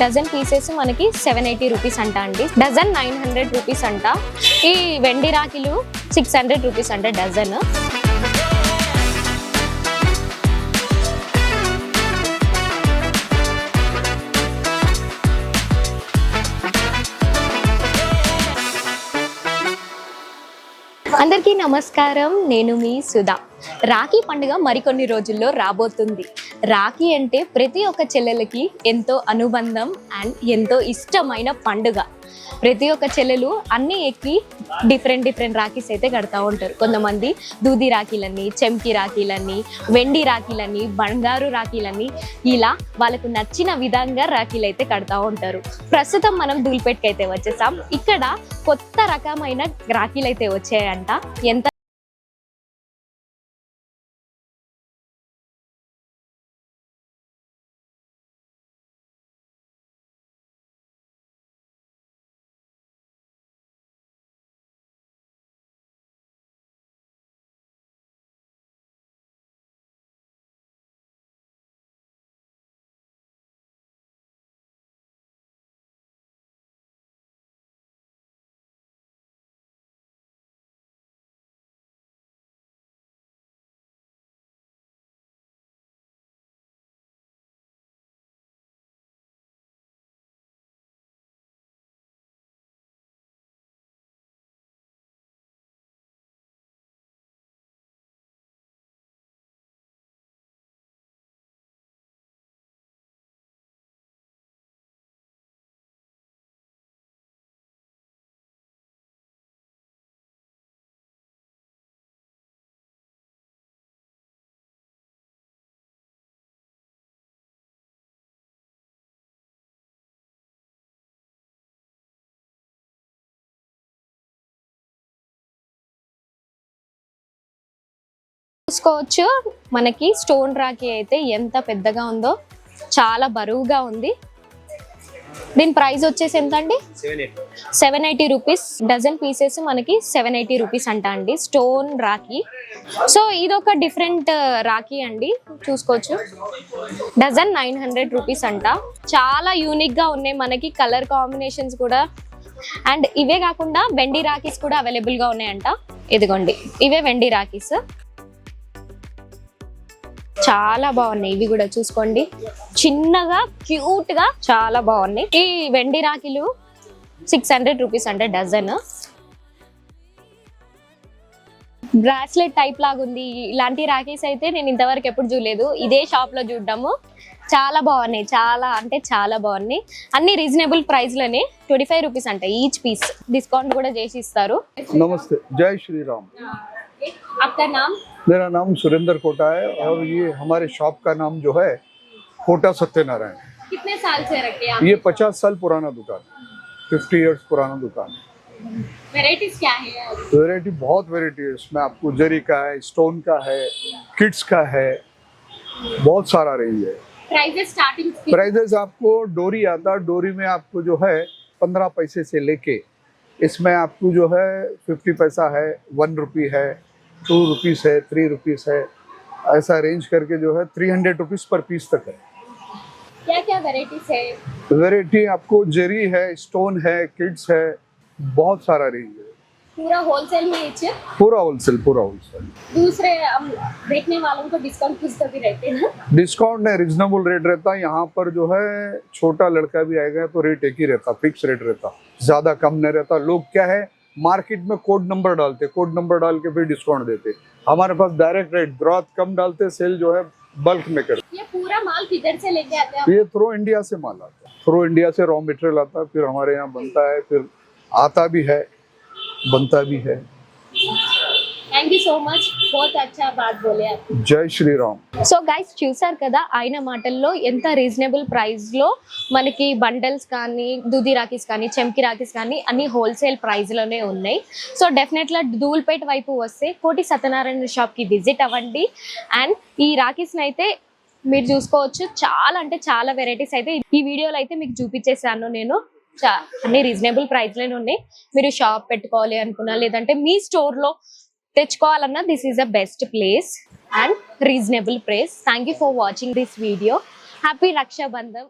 Dozen pieces మనకి seven eighty rupees అంట అండి. డజన్ నైన్ హండ్రెడ్ రూపీస్ అంట. ఈ వెండి రాఖీలు సిక్స్ హండ్రెడ్ రూపీస్ అంట డజన్. అందరికీ నమస్కారం. నేను మీ సుధా. రాఖీ పండుగ మరికొన్ని రోజుల్లో రాబోతుంది. రాఖీ అంటే ప్రతి ఒక్క చెల్లెలకి ఎంతో అనుబంధం అండ్ ఎంతో ఇష్టమైన పండుగ. ప్రతి ఒక్క చెల్లెలు అన్ని ఎక్కి డిఫరెంట్ డిఫరెంట్ రాఖీస్ అయితే కడతా ఉంటారు. కొంతమంది దూది రాఖీలని చెంకి రాఖీలని వెండి రాఖీలని బంగారు రాఖీలని ఇలా వాళ్ళకు నచ్చిన విధంగా రాఖీలు అయితే కడతా ఉంటారు. ప్రస్తుతం మనం దూల్పేట్కి అయితే వచ్చేసాం. ఇక్కడ కొత్త రకమైన రాఖీలు అయితే వచ్చాయంట. ఎంత చూసుకోవచ్చు. మనకి స్టోన్ రాఖీ అయితే ఎంత పెద్దగా ఉందో చాలా బరువుగా ఉంది. దీని ప్రైస్ వచ్చేసి ఎంత అండి seven eight rupees dozen pieces మనకి సెవెన్ ఎయిటీ రూపీస్ అంట అండి స్టోన్ రాఖీ. సో ఇది ఒక డిఫరెంట్ రాఖీ అండి. చూసుకోవచ్చు. డజన్ నైన్ హండ్రెడ్ రూపీస్ అంట. చాలా యూనిక్గా ఉన్నాయి మనకి కలర్ కాంబినేషన్స్ కూడా. అండ్ ఇవే కాకుండా వెండి రాఖీస్ కూడా అవైలబుల్గా ఉన్నాయంట. ఇదిగోండి ఇవే వెండి రాఖీస్. చాలా బాగున్నాయి. ఇవి కూడా చూసుకోండి. చిన్నగా క్యూట్గా చాలా బాగున్నాయి. ఈ వెండి రాఖీలు సిక్స్ హండ్రెడ్ రూపీస్ అంటే డజన్. బ్రాస్లెట్ టైప్ లాగా ఉంది. ఇలాంటి రాఖీస్ అయితే నేను ఇంతవరకు ఎప్పుడు చూడలేదు. ఇదే షాప్లో చూడడము. చాలా బాగున్నాయి. చాలా అంటే చాలా బాగున్నాయి. అన్ని రీజనబుల్ ప్రైస్లోనే ట్వంటీ ఫైవ్ రూపీస్ అంట ఈచ్ పీస్ డిస్కౌంట్ కూడా చేసి ఇస్తారు. నమస్తే. జై శ్రీరామ్. मेरा नाम सुरेंद्र कोटा है और ये हमारे शॉप का नाम जो है कोटा सत्यनारायण कितने साल से रखे आप? ये पचास साल पुराना दुकान फिफ्टी इयर्स पुराना दुकान वेराइटीज क्या है? वेराइटी बहुत वेराइटी है इसमें आपको जरी का है स्टोन का है किड्स का है बहुत सारा रेंज है। स्टार्टिंग प्राइजेस आपको डोरी आता डोरी में आपको जो है पंद्रह पैसे से लेके इसमें आपको जो है फिफ्टी पैसा है वन रुपी है टू रुपीस है थ्री रुपीस है ऐसा अरेंज करके जो है थ्री हंड्रेड रुपीज़ पर पीस तक है। क्या क्या वेराइटीज है? वेराइटी आपको जेरी है स्टोन है किड्स है बहुत सारा रेंज है। पूरा होलसेल में ही पूरा होलसेल पूरा होलसेल दूसरे देखने वालों को डिस्काउंट कुछ तो भी रहते हैं डिस्काउंट है रिजनेबल रेट रहता। है यहाँ पर जो है छोटा लड़का भी आएगा तो रेट एक ही रहता फिक्स रेट रहता। ज़्यादा कम नहीं रहता। लोग क्या है मार्केट में कोड नंबर डालते कोड नंबर डाल के फिर डिस्काउंट देते। हमारे पास डायरेक्ट रेट ग्रॉथ कम डालते सेल जो है बल्क में करते। ये पूरा माल किधर से लेके आते हैं? ये थ्रो इंडिया से माल आता है। थ्रो इंडिया से रॉ मटेरियल आता है फिर हमारे यहाँ बनता है फिर आता भी है बनता भी है। Thank you so much both అచ్చా బోలే జై శ్రీరామ్ సో గైస్ చూసారు కదా ఆయన మాటల్లో ఎంత రీజనబుల్ ప్రైస్లో మనకి బండల్స్ కానీ దుది రాఖీస్ కానీ చెంకి రాఖీస్ కానీ అన్ని హోల్సేల్ ప్రైస్లోనే ఉన్నాయి. సో డెఫినెట్గా దూల్పేట వైపు వస్తే కోటి సత్యనారాయణ షాప్కి విజిట్ అవ్వండి. అండ్ ఈ రాఖీస్ అయితే మీరు చూసుకోవచ్చు. చాలా అంటే చాలా వెరైటీస్ అయితే ఈ వీడియోలో అయితే మీకు చూపించేసాను నేను. అన్ని రీజనబుల్ ప్రైస్లోనే ఉన్నాయి. మీరు షాప్ పెట్టుకోవాలి అనుకున్నా లేదంటే మీ స్టోర్లో తెచ్చుకోవాలన్నా this is a best place and reasonable price thank you for watching this video happy Raksha Bandhan